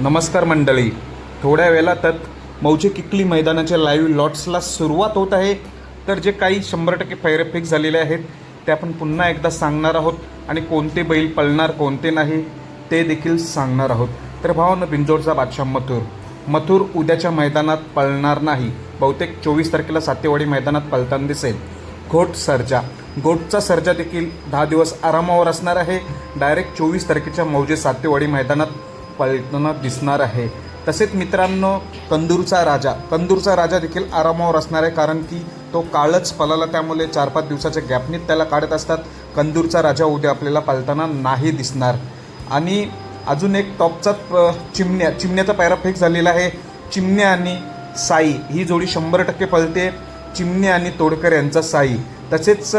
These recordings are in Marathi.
नमस्कार मंडळी. थोड्या वेळातच मौजे किकली मैदानाच्या लाईव्ह लॉट्सला सुरुवात होत आहे. तर जे काही शंभर टक्के पैरे फिक्स झालेले आहेत ते आपण पुन्हा एकदा सांगणार आहोत. आणि कोणते बैल पळणार कोणते नाही ते देखील सांगणार आहोत. तर भावानं बिंजोडचा बादशाह मथुर. मथुर उद्याच्या मैदानात पळणार नाही. बहुतेक चोवीस तारखेला सातेवाडी मैदानात पळताना दिसेल. घोट सर्जा. गोटचा सर्जा देखील दहा दिवस आरामावर असणार आहे. डायरेक्ट चोवीस तारखेच्या मौजे सातेवाडी मैदानात पळताना दिसणार आहे. तसेच मित्रांनो कंदूरचा राजा. कंदूरचा राजा देखील आरामावर असणार आहे कारण की तो काळच पळाला त्यामुळे चार पाच दिवसाच्या गॅपनीत त्याला काढत असतात. कंदूरचा राजा उद्या आपल्याला पालताना नाही दिसणार. आणि अजून एक टॉपचा प- चिमण्या चिमण्याचा पायरा फिक्स झालेला आहे. चिमण्या आणि साई. ही जोडी शंभर टक्के पळते चिमणे आणि तोडकर यांचा साई. तसेच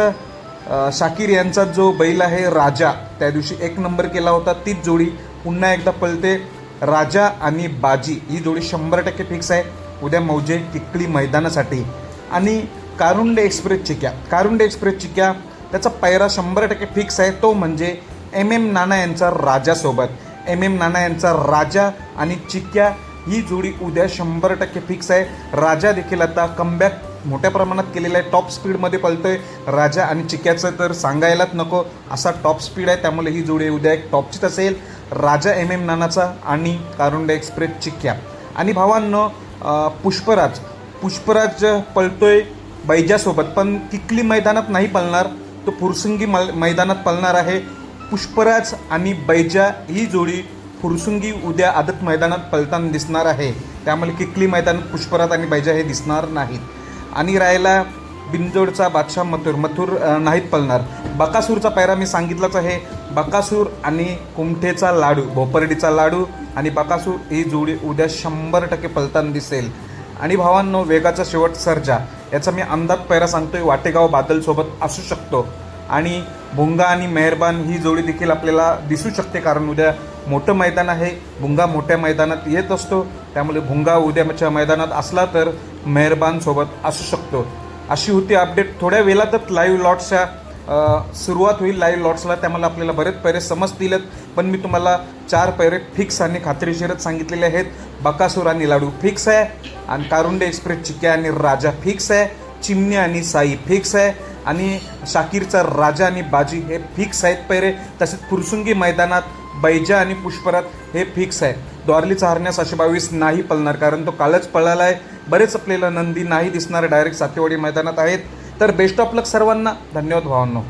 शाकीर यांचा जो बैल आहे राजा त्या दिवशी एक नंबर केला होता. तीच जोडी पुन्हा एकदा पळते. राजा आणि बाजी ही जोडी शंभर टक्के फिक्स आहे. उद्या मौजे किकली मैदानासाठी. आणि कारुंडे एक्सप्रेस चिक्या. कारुंडे एक्सप्रेस चिक्या त्याचा पैरा शंभर टक्के फिक्स आहे. तो म्हणजे एम एम नाना यांचा राजासोबत एम एम नाना यांचा राजा आणि चिक्या ही जोडी उद्या शंभर टक्के फिक्स आहे. राजा देखील आता कमबॅक मोठ्या प्रमाणात केलेला आहे. टॉप स्पीडमध्ये पळतोय. राजा आणि चिक्याचं तर सांगायलाच नको. असा टॉप स्पीड आहे. त्यामुळे ही जोडी उद्या एक टॉपचीच असेल. राजा एम एम नानाचा आणि कारुंडे एक्सप्रेस चिक्या आणि भावांनो पुष्पराज. पुष्पराज पळतोय बैजासोबत पण किकली मैदानात नाही पळणार. तो फुरसुंगी मल मैदानात पळणार आहे. पुष्पराज आणि बैजा ही जोडी फुरसुंगी उद्या आदत मैदानात पळताना दिसणार आहे. त्यामुळे किकली मैदानात पुष्पराज आणि बैजा हे दिसणार नाहीत. आणि राहिला बिंजोडचा बादशाह मथुर मथुर नाहीत पळणार बकासूरचा पायरा मी सांगितलाच आहे. बकासूर आणि कुमठेचा लाडू भोपर्डीचा लाडू आणि बकासूर ही जोडी उद्या शंभर टक्के पलताना दिसेल. आणि भावांनो वेगाचा शेवट सर्जा. याचा मी अंदाज पैरा सांगतोय वाटेगाव बादलसोबत असू शकतो. आणि भुंगा आणि मेहरबान ही जोडी देखील आपल्याला दिसू शकते कारण उद्या मोठं मैदान आहे. भुंगा मोठ्या मैदानात येत असतो. त्यामुळे भुंगा उद्याच्या मैदानात असला तर मेहरबानसोबत असू शकतो. अशी होती अपडेट थोड्या वेळातच लाईव्ह लॉट्सच्या सुरुवात होईल लाईव्ह लॉट्सला त्यामुळे आपल्याला बरेच पैरे समजतील पण मी तुम्हाला चार पैरे फिक्स आणि खात्रीशीरच सांगितलेले आहेत. बकासूर आणि लाडू फिक्स आहे. आणि कारुंडे एक्सप्रेस चिक्या आणि राजा फिक्स आहे. चिमणी आणि साई फिक्स आहे. आणि शाकीरचा राजा आणि बाजी हे फिक्स आहेत पैरे तसेच फुरसुंगी मैदानात बैजा आणि पुष्परात हे फिक्स आहे. द्वारलीचा हरण्यास असे बावीस नाही पळणार कारण तो कालच पळाला आहे. बरेच आपल्याला नंदी नाही दिसणार डायरेक्ट सातेवाडी मैदानात आहेत. तर बेस्ट ऑफ लक सर्वांना. धन्यवाद भावांनो.